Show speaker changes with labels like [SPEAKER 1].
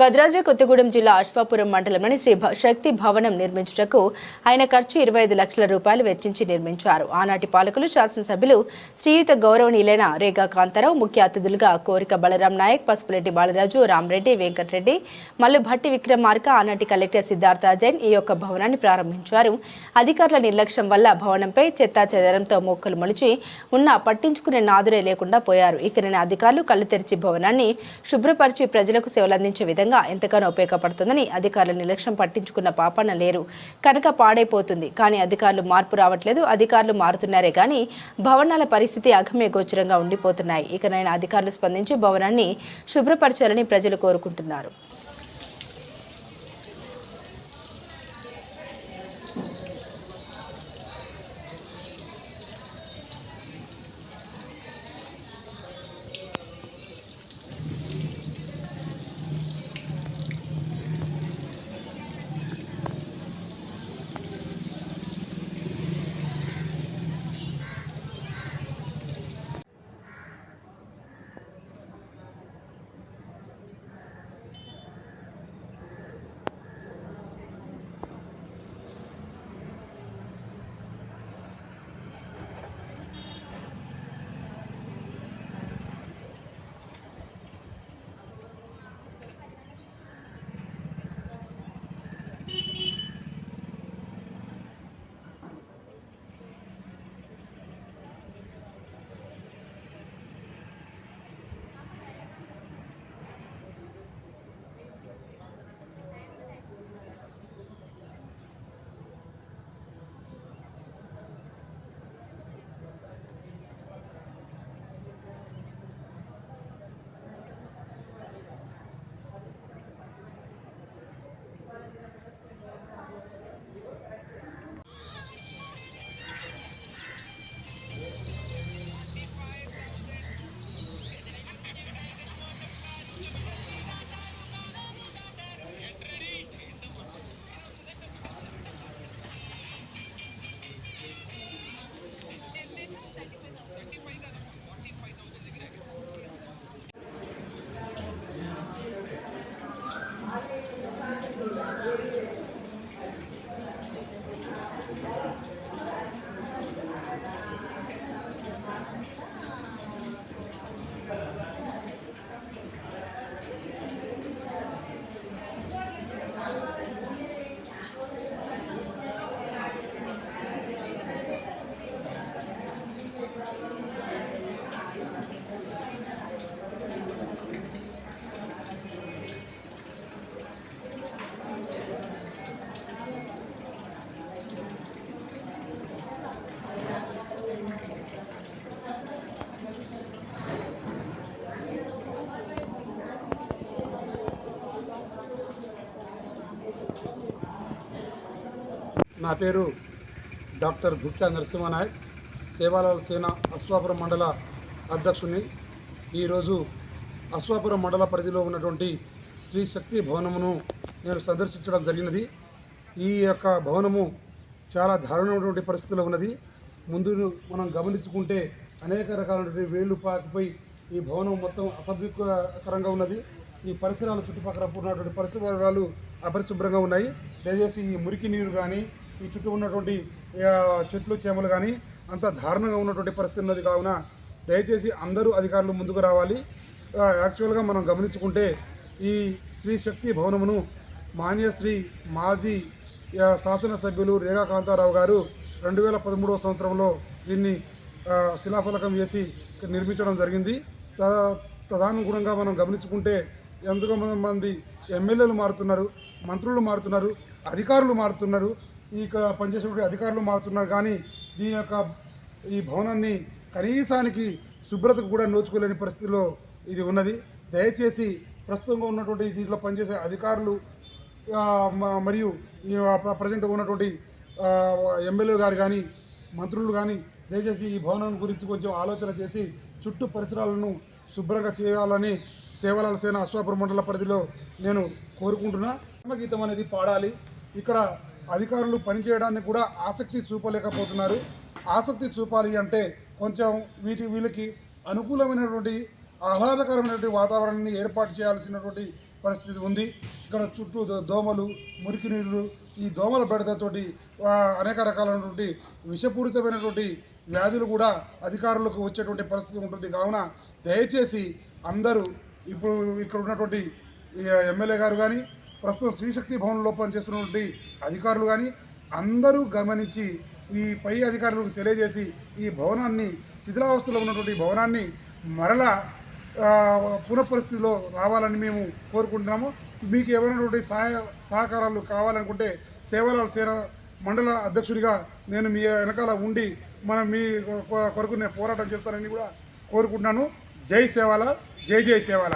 [SPEAKER 1] భద్రాద్రి కొత్తగూడెం జిల్లా అశ్వాపురం మండలంలోని శ్రీ భ- శక్తి భవనం నిర్మించుటకు ఆయన ఖర్చు ఇరవై ఐదు లక్షల రూపాయలు వెచ్చించి నిర్మించారు. ఆనాటి పాలకులు శాసనసభ్యులు శ్రీయుత గౌరవనీయులైన రేఖా కాంతారావు ముఖ్య అతిథులుగా కోరిక బలరాం నాయక్ పసుపులెడ్డి బాలరాజు రామరెడ్డి వెంకటరెడ్డి మల్లు భట్టి విక్రమార్క ఆనాటి కలెక్టర్ సిద్ధార్థ జైన్ ఈ యొక్క భవనాన్ని ప్రారంభించారు. అధికారుల నిర్లక్ష్యం వల్ల భవనంపై చెత్తా చెదరంతో మొక్కలు మొలిచి ఉన్న పట్టించుకునే నాదురే లేకుండా పోయారు. ఇకనైనా అధికారులు కళ్ళు తెరిచి భవనాన్ని శుభ్రపరిచి ప్రజలకు సేవలు అందించే విధంగా ఎంతగానో ఉపయోగపడుతుందని అధికారులు నిర్లక్ష్యం పట్టించుకున్న పాపన లేరు. కనుక పాడైపోతుంది. కానీ అధికారులు మార్పు రావట్లేదు. అధికారులు మారుతున్నారే కానీ భవనాల పరిస్థితి అగమ్య గోచరంగా ఉండిపోతున్నాయి. ఇకనైనా అధికారులు స్పందించి భవనాన్ని శుభ్రపరచాలని ప్రజలు కోరుకుంటున్నారు.
[SPEAKER 2] నా పేరు డాక్టర్ గుప్తా నరసింహనాయక్ సేవాలాల సేన అశ్వాపురం మండల అధ్యక్షుని. ఈరోజు అశ్వాపురం మండల పరిధిలో ఉన్నటువంటి శ్రీ శక్తి భవనమును నేను సందర్శించడం జరిగినది. ఈ యొక్క భవనము చాలా దారుణమైనటువంటి పరిస్థితిలో ఉన్నది. ముందు మనం గమనించుకుంటే అనేక రకాలైనటువంటి వేళ్ళు పాకిపోయి ఈ భవనం మొత్తం అసభ్యకరంగా ఉన్నది. ఈ పరిసరాలు చుట్టుపక్కల ఉన్నటువంటి పరిసరాలు అపరిశుభ్రంగా ఉన్నాయి. దయచేసి ఈ మురికి నీరు కానీ ఈ చుట్టూ ఉన్నటువంటి చెట్లు చేమలు కానీ అంత దారుణంగా ఉన్నటువంటి పరిస్థితి ఉన్నది. కావున దయచేసి అందరూ అధికారులు ముందుకు రావాలి. యాక్చువల్గా మనం గమనించుకుంటే ఈ శ్రీ శక్తి భవనమును మాన్యశ్రీ మాజీ శాసనసభ్యులు రేఖా కాంతారావు గారు రెండు వేల పదమూడవ సంవత్సరంలో దీన్ని శిలాఫలకం వేసి నిర్మించడం జరిగింది. తదానుగుణంగా మనం గమనించుకుంటే ఎంతో మంది ఎమ్మెల్యేలు మారుతున్నారు మంత్రులు మారుతున్నారు అధికారులు మారుతున్నారు. ఈ యొక్క పనిచేసేటువంటి అధికారులు మారుతున్నారు. కానీ దీని యొక్క ఈ భవనాన్ని కనీసానికి శుభ్రతకు కూడా నోచుకోలేని పరిస్థితిలో ఇది ఉన్నది. దయచేసి ప్రస్తుతంగా ఉన్నటువంటి దీంట్లో పనిచేసే అధికారులు మరియు ఈ ఉన్నటువంటి ఎమ్మెల్యే గారు కానీ మంత్రులు కానీ దయచేసి ఈ భవనం గురించి కొంచెం ఆలోచన చేసి చుట్టూ పరిసరాలను శుభ్రంగా చేయాలని సేవలాల సేన అశ్వాపురం మండల పరిధిలో నేను కోరుకుంటున్నా. గీతం అనేది పాడాలి. ఇక్కడ అధికారులు పనిచేయడానికి కూడా ఆసక్తి చూపలేకపోతున్నారు. ఆసక్తి చూపాలి అంటే కొంచెం వీటి వీళ్ళకి అనుకూలమైనటువంటి ఆహ్లాదకరమైనటువంటి వాతావరణాన్ని ఏర్పాటు చేయాల్సినటువంటి పరిస్థితి ఉంది. ఇక్కడ చుట్టూ దోమలు మురికి నీళ్ళు ఈ దోమల బెడదతోటి అనేక రకాలైనటువంటి విషపూరితమైనటువంటి వ్యాధులు కూడా అధికారులకు వచ్చేటువంటి పరిస్థితి ఉంటుంది. కావున దయచేసి అందరూ ఇప్పుడు ఇక్కడ ఉన్నటువంటి ఎమ్మెల్యే గారు కానీ ప్రస్తుతం శ్రీశక్తి భవన్లో పనిచేస్తున్నటువంటి అధికారులు కానీ అందరూ గమనించి ఈ పై అధికారులకు తెలియజేసి ఈ భవనాన్ని శిథిలావస్థలో ఉన్నటువంటి భవనాన్ని మరలా పునఃపరిస్థితిలో రావాలని మేము కోరుకుంటున్నాము. మీకు ఏమైనటువంటి సహాయ సహకారాలు కావాలనుకుంటే సేవల సేన మండల అధ్యక్షుడిగా నేను మీ వెనకాల ఉండి మనం మీ కొ- కొరకు నేను పోరాటం చేస్తానని కూడా కోరుకుంటున్నాను. జై సేవాల జై జై సేవాల